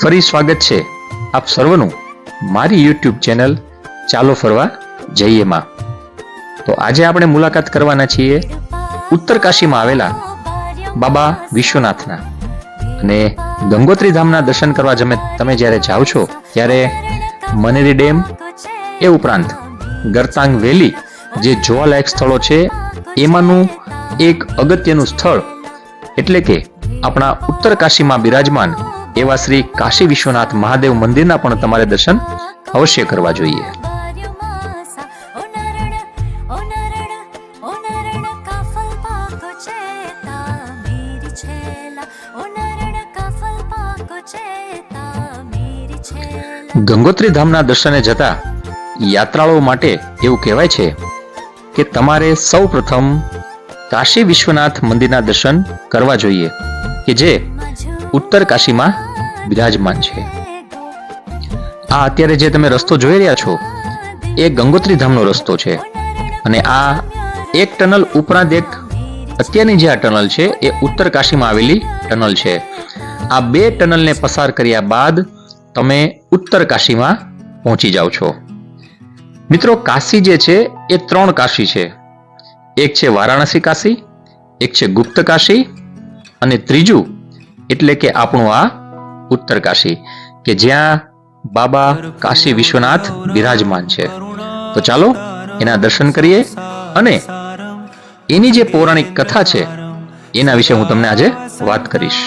ફરી સ્વાગત છે આપ સર્વનું મારી યુટ્યુબ ચેનલ ચાલો ફરવા જઈએ માં. તો આજે આપણે મુલાકાત કરવાના છીએ ઉત્તરકાશીમાં આવેલા બાબા વિશ્વનાથના. અને ગંગોત્રી ધામના દર્શન કરવા જમે તમે જ્યારે જાઓ છો, ત્યારે મનેરી ડેમ એ ઉપરાંત ગરતાંગ વેલી જે જોવાલાયક સ્થળો છે, એમાંનું એક અગત્યનું સ્થળ એટલે કે આપણા ઉત્તરકાશીમાં બિરાજમાન એવા શ્રી કાશી વિશ્વનાથ મહાદેવ મંદિરના પણ તમારે દર્શન અવશ્ય કરવા જોઈએ. ગંગોત્રી ધામના દર્શને જતા યાત્રાળુઓ માટે એવું કહેવાય છે કે તમારે સૌ પ્રથમ કાશી વિશ્વનાથ મંદિરના દર્શન કરવા જોઈએ, કે જે ઉત્તર કાશીમાં બિરાજમાન છે. આ અત્યારે જે તમે રસ્તો જોઈ રહ્યા છો, એ ગંગોત્રી ધામનો રસ્તો છે. અને આ એક ટનલ ઉપરાંત એક અત્યારની જે આ ટનલ છે, એ ઉત્તર કાશીમાં આવેલી ટનલ છે. આ બે ટનલને પસાર કર્યા બાદ તમે ઉત્તર કાશીમાં પહોંચી જાઓ છો. મિત્રો, કાશી જે છે, એ ત્રણ કાશી છે. એક છે વારાણસી કાશી, એક છે ગુપ્ત કાશી અને ત્રીજું એટલે કે આપણું આ ઉત્તરકાશી કે જ્યાં બાબા કાશી વિશ્વનાથ બિરાજમાન છે. તો ચાલો એના દર્શન કરીએ અને એની જે પૌરાણિક કથા છે, એના વિશે હું તમને આજે વાત કરીશ.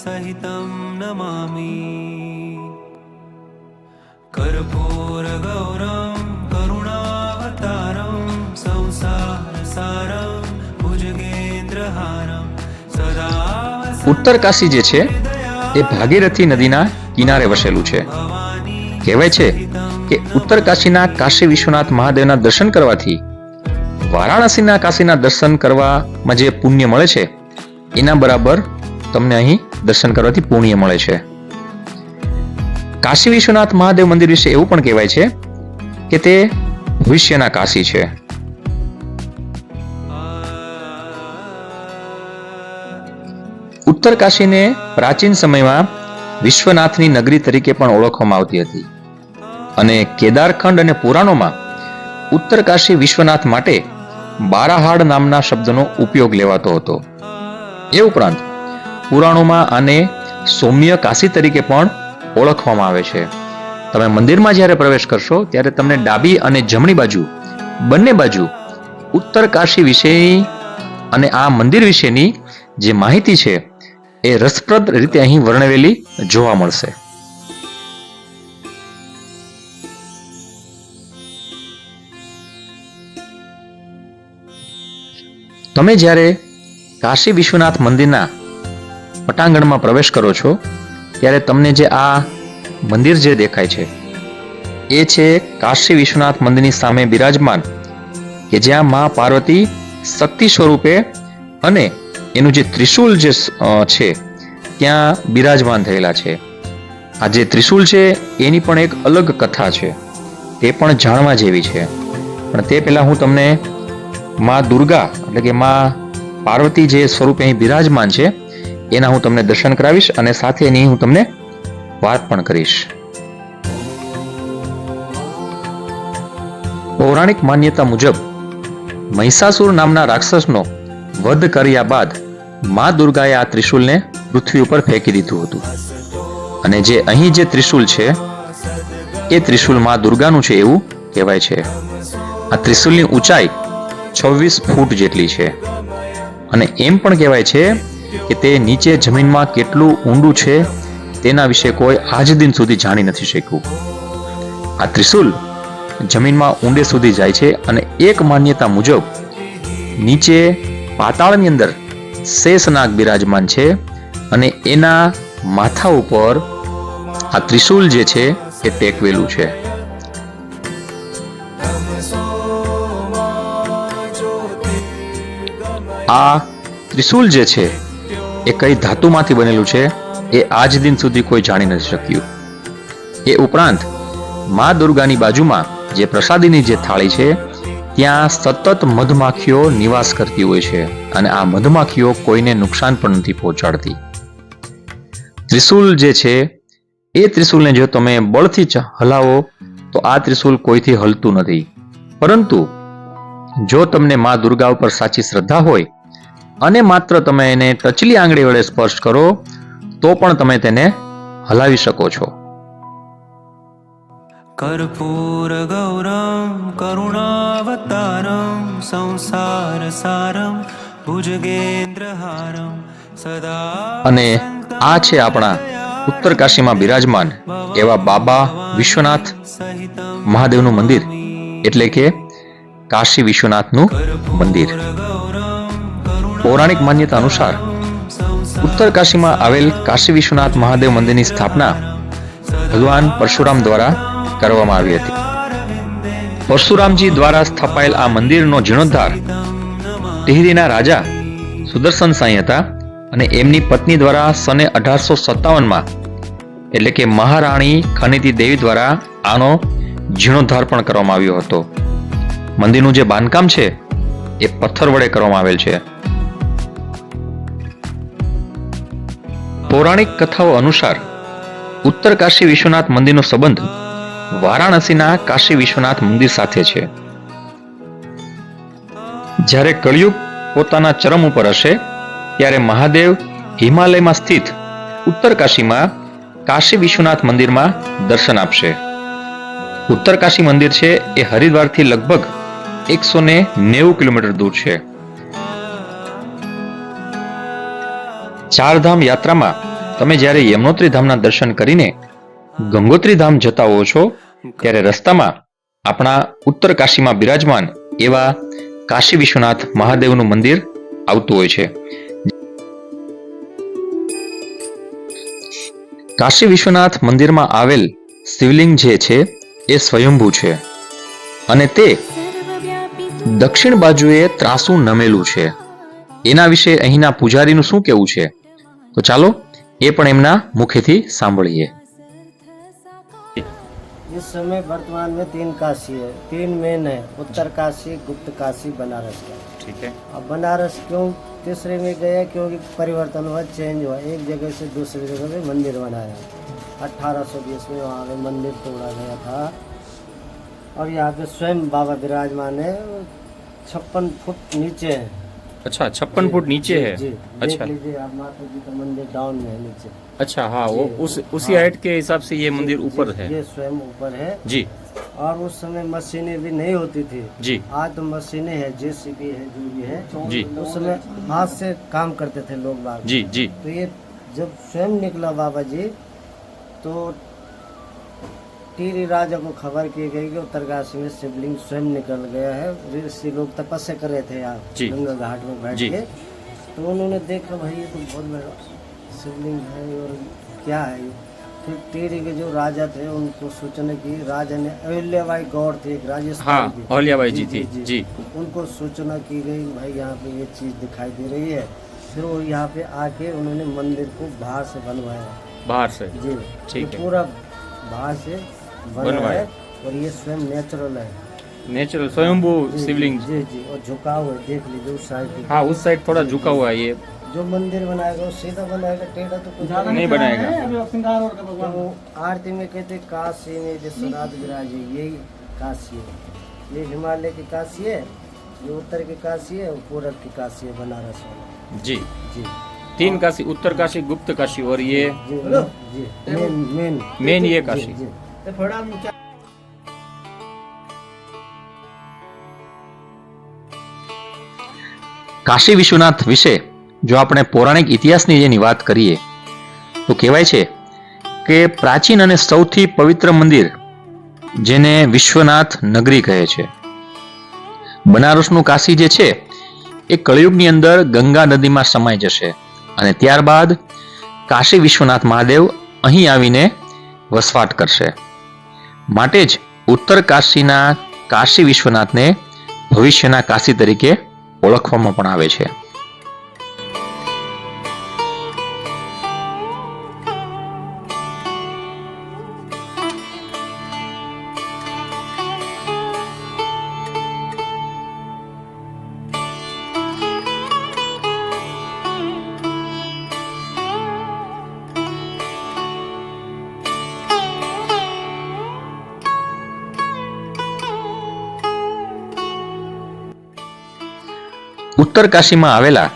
સહિતમ ગૌરમ કરુણાવતારમ સંસાર સારા ઉત્તર કાશી જે છે, એ ભાગીરથી નદીના કિનારે વસેલું છે. કહેવાય છે કે ઉત્તરકાશીના કાશી વિશ્વનાથ મહાદેવના દર્શન કરવાથી વારાણસીના કાશીના દર્શન કરવામાં જે પુણ્ય મળે છે, એના બરાબર તમને અહીં દર્શન કરવાથી પુણ્ય મળે છે. કાશી વિશ્વનાથ મહાદેવ મંદિર વિશે એવું પણ કહેવાય છે કે તે ભવિષ્યના કાશી છે. ઉત્તર કાશીને પ્રાચીન સમયમાં વિશ્વનાથની નગરી તરીકે પણ ઓળખવામાં આવતી હતી. અને કેદારખંડ અને પુરાણોમાં ઉત્તર કાશી વિશ્વનાથ માટે બારાહાડ નામના શબ્દનો ઉપયોગ લેવાતો હતો. એ ઉપરાંત પુરાણોમાં આને સૌમ્ય કાશી તરીકે પણ ઓળખવામાં આવે છે. તમે મંદિરમાં જ્યારે પ્રવેશ કરશો, ત્યારે તમને ડાબી અને જમણી બાજુ, બંને બાજુ ઉત્તર કાશી વિશેની અને આ મંદિર વિશેની જે માહિતી છે એ રસપ્રદ રીતે અહીં વર્ણવેલી જોવા મળશે. તમે જ્યારે કાશી વિશ્વનાથ મંદિરના પટાંગણમાં પ્રવેશ કરો છો, ત્યારે તમને જે આ મંદિર જે દેખાય છે, એ છે કાશી વિશ્વનાથ મંદિરની સામે બિરાજમાન કે જ્યાં મા પાર્વતી શક્તિ સ્વરૂપે અને એનું જે ત્રિશુલ જે છે, ત્યાં બિરાજમાન થયેલા છે. આ જે ત્રિશુલ છે, એની પણ એક અલગ કથા છે. તે પણ જાણવા જેવી છે. પણ તે પહેલાં હું તમને મા દુર્ગા, એટલે કે મા પાર્વતી જે સ્વરૂપે અહીં બિરાજમાન છે, એના હું તમને દર્શન કરાવીશ અને સાથે એની હું તમને વાત પણ કરીશ. પૌરાણિક માન્યતા મુજબ, મહિષાસુર નામના રાક્ષસનો વધ કર્યા બાદ મા દુર્ગાએ આ ત્રિશુલને પૃથ્વી ઉપર ફેંકી દીધું હતું. અને જે અહીં જે ત્રિશુલ છે, એ ત્રિશુલ મા દુર્ગાનું છે એવું કહેવાય છે. આ ત્રિશુલની ઊંચાઈ છવ્વીસ ફૂટ જેટલી છે. અને એમ પણ કહેવાય છે કે તે નીચે જમીનમાં કેટલું ઊંડું છે, તેના વિશે કોઈ આજ દિન સુધી જાણી નથી શક્યું. આ ત્રિશુલ જમીનમાં ઊંડે સુધી જાય છે અને એક માન્યતા મુજબ નીચે પાતાળની અંદર શેષનાગ બિરાજમાન છે અને એના માથા ઉપર આ ત્રિશુલ જે છે એ ટેકવેલું છે. આ ત્રિશુલ જે છે એ કઈ ધાતુમાંથી બનેલું છે એ આજ દિન સુધી કોઈ જાણી નથી શક્યું. એ ઉપરાંત મા દુર્ગાની બાજુમાં જે પ્રસાદીની જે થાળી છે ત્યાં સતત મધમાખીઓ નિવાસ કરતી હોય છે અને આ મધમાખીઓ કોઈને નુકસાન પણ નથી પહોંચાડતી. ત્રિશુલ જે છે, એ ત્રિશુલને જો તમે બળથી હલાવો, તો આ ત્રિશુલ કોઈથી હલતું નથી. પરંતુ, જો તમને મા દુર્ગા ઉપર સાચી શ્રદ્ધા હોય અને માત્ર તમે એને ટચલી આંગળી વડે સ્પર્શ કરો, તો પણ તમે તેને હલાવી શકો છો. कर्पूरगौरं करुणावतारं संसारसारं भुजगेन्द्रहारं सदा અને આ છે આપણા ઉત્તર કાશીમાં બિરાજમાન એવા બાબા વિશ્વનાથ सहितं મહાદેવનું મંદિર એટલે કે કાશી વિશ્વનાથનું મંદિર પૌરાણિક માન્યતા અનુસાર ઉત્તર કાશીમાં આવેલ કાશી વિશ્વનાથ મહાદેવ મંદિરની સ્થાપના ભગવાન પરશુરામ દ્વારા કરવામાં આવી હતી. પરશુરામજી દ્વારા સ્થપાયેલ આ મંદિરનો જીર્ણોદ્ધાર ટિહરીના રાજા સુદર્શન સાંઈ હતા અને એમની પત્ની દ્વારા સને અઢારસો સત્તાવનમાં એટલે કે મહારાણી ખનીતી દેવી દ્વારા આનો જીર્ણોદ્ધાર પણ કરવામાં આવ્યો હતો. મંદિરનું જે બાંધકામ છે, એ પથ્થર વડે કરવામાં આવેલ છે. પૌરાણિક કથાઓ અનુસાર ઉત્તર કાશી વિશ્વનાથ મંદિરનો સંબંધ વારાણસીના કાશી વિશ્વનાથ મંદિર સાથે છે. જ્યારે કળિયુગ પોતાના ચરમ ઉપર હશે, ત્યારે મહાદેવ હિમાલયમાં સ્થિત ઉત્તર કાશીમાં કાશી વિશ્વનાથ મંદિરમાં દર્શન આપશે. ઉત્તર કાશી મંદિર છે એ હરિદ્વારથી લગભગ એકસો ને નેવું કિલોમીટર દૂર છે. ચારધામ યાત્રામાં તમે જ્યારે યમનોત્રી ધામના દર્શન કરીને ગંગોત્રી ધામ જતા હો છો, ત્યારે રસ્તામાં આપણા ઉત્તર કાશીમાં બિરાજમાન એવા કાશી વિશ્વનાથ મહાદેવનું મંદિર આવતું હોય છે. કાશી વિશ્વનાથ મંદિરમાં આવેલ શિવલિંગ જે છે, એ સ્વયંભૂ છે અને તે દક્ષિણ બાજુએ ત્રાસુ નમેલું છે. એના વિશે અહીંના પૂજારીનું શું કહેવું છે? તો ચાલો એ પણ એમના મુખેથી સાંભળીએ. इस समय वर्तमान में तीन काशी है तीन मेन है उत्तर काशी गुप्त काशी बनारस का। ठीक है। अब बनारस क्यों तीसरे में गया क्योंकि परिवर्तन हुआ चेंज हुआ। एक जगह से दूसरी जगह पे मंदिर बनाया। 1820 में वहाँ पे मंदिर तोड़ा गया था। और यहाँ पे स्वयं बाबा विराजमान है छप्पन फुट नीचे है। अच्छा छप्पन फुट नीचे जी, है। जी अच्छा। आप माता जी का मंदिर डाउन में है नीचे। अच्छा हाँ वो उस उसी हाइट हाँ। के हिसाब से ये मंदिर ऊपर है। ये स्वयं ऊपर है। जी। और उस समय मशीनें भी नहीं होती थी। जी। आज तो मशीनें है जेसीबी है जो भी है जी। उस समय हाथ से काम करते थे लोग बाग। जी जी। तो ये जब स्वयं निकला बाबा जी तो टीरी राजा को खबर की गई कि उत्तरकाशी में शिवलिंग स्वयं निकल गया है। ऋषि लोग तपस्या कर रहे थे यहाँ गंगा घाट में बैठ के। तो उन्होंने देखा भाई ये तो बहुत बड़ा शिवलिंग है और क्या है ये? फिर टीरी के जो राजा थे उनको सूचना की राजा ने अहिल्याबाई गौर थे एक राजस्थान हाँ की। जी थी। जी उनको सूचना की गई भाई यहाँ पे ये चीज़ दिखाई दे रही है। फिर वो यहाँ पे आके उन्होंने मंदिर को बाहर से बनवाया। बाहर से। जी। ठीक है। पूरा बाहर से बना बनवाया। है और ये स्वयं नेचुरल है। नेचुरल स्वयंभू जी, शिवलिंग। जी जी और झुकाव है देख लीजिए उस साइड हाँ उस साइड थोड़ा झुका हुआ है ये। जो मंदिर बनाएगा वो सीधा बनाएगा टेढ़ा तो कुछ नहीं बनाएगा। तो आरती में कहते काशी में विश्वनाथ विराजे यही काशी है। ये हिमालय की काशी है ये उत्तर की काशी है और पूरब की काशी है बनारस वाला। जी। जी। तीन काशी उत्तर काशी गुप्त काशी और ये जी मेन मेन। मेन ये તે ફળા ઊંચા કાશી વિશ્વનાથ વિશે જો આપણે પૌરાણિક ઇતિહાસની જેની વાત કરીએ, તો કહેવાય છે કે પ્રાચીન અને સૌથી પવિત્ર મંદિર જેને વિશ્વનાથ નગરી કહે છે. બનારસનું કાશી જે છે, એ કળિયુગની અંદર ગંગા નદીમાં સમાઈ જશે અને ત્યારબાદ કાશી વિશ્વનાથ મહાદેવ અહીં આવીને વસવાટ કરશે. માટે જ ઉત્તર કાશીના કાશી વિશ્વનાથને ભવિષ્યના કાશી તરીકે ઓળખવામાં પણ આવે છે. ઉત્તર કાશીમાં આવેલા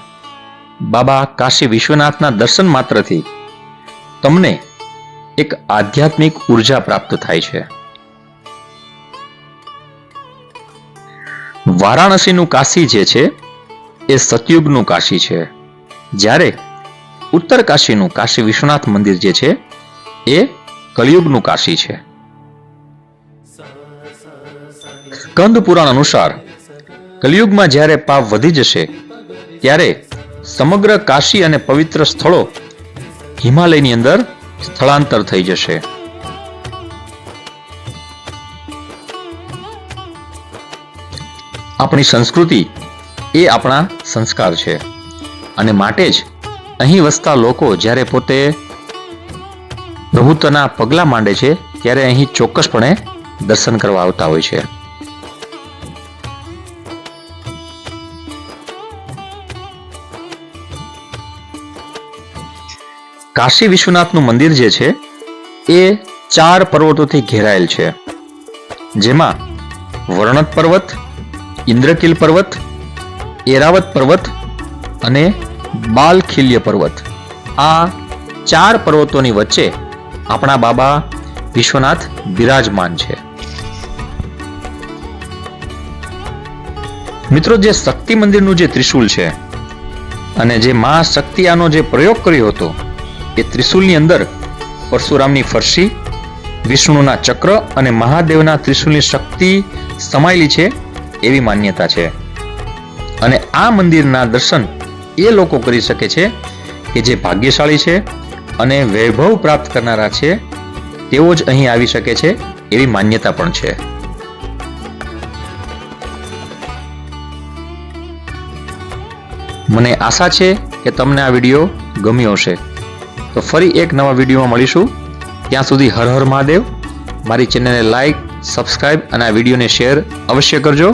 બાબા કાશી વિશ્વનાથના દર્શન માત્રથી તમને એક આધ્યાત્મિક ઊર્જા પ્રાપ્ત થાય છે. વારાણસીનું કાશી જે છે એ સતયુગનું કાશી છે. જ્યારે ઉત્તર કાશીનું કાશી વિશ્વનાથ મંદિર જે છે એ કલયુગનું કાશી છે. કંદ પુરાણ અનુસાર કલિયુગમાં જ્યારે પાપ વધી જશે, ત્યારે સમગ્ર કાશી અને પવિત્ર સ્થળો હિમાલયની અંદર સ્થળાંતર થઈ જશે. આપણી સંસ્કૃતિ એ આપણા સંસ્કાર છે અને માટે જ અહીં વસતા લોકો જ્યારે પોતે પ્રભુત્વના પગલાં માંડે છે, ત્યારે અહીં ચોક્કસપણે દર્શન કરવા આવતા હોય છે. કાશી વિશ્વનાથનું મંદિર જે છે, એ ચાર પર્વતોથી ઘેરાયેલ છે. જેમાં વર્ણત પર્વત, ઇન્દ્રકિલ પર્વત, એરાવત પર્વત અને બાલખિલ્ય પર્વત. આ ચાર પર્વતોની વચ્ચે આપણા બાબા વિશ્વનાથ બિરાજમાન છે. મિત્રો, જે શક્તિ મંદિરનું જે ત્રિશુલ છે અને જે મા શક્તિ આનો જે પ્રયોગ કર્યો હતો એ ત્રિશુલની અંદર પરશુરામની ફરસી, વિષ્ણુના ચક્ર અને મહાદેવના ત્રિશુલની શક્તિ સમાયેલી છે એવી માન્યતા છે. અને આ મંદિરના દર્શન એ લોકો કરી શકે છે કે જે ભાગ્યશાળી છે અને વૈભવ પ્રાપ્ત કરનારા છે, તેઓ જ અહીં આવી શકે છે એવી માન્યતા પણ છે. મને આશા છે કે તમને આ વીડિયો ગમ્યો હશે. તો ફરી એક નવા વિડીયોમાં મળીશું. ત્યાં સુધી હર હર મહાદેવ. મારી ચેનલને લાઈક, સબસ્ક્રાઇબ અને આ વિડીયોને શેર અવશ્ય કરજો.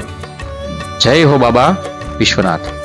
જય હો બાબા વિશ્વનાથ.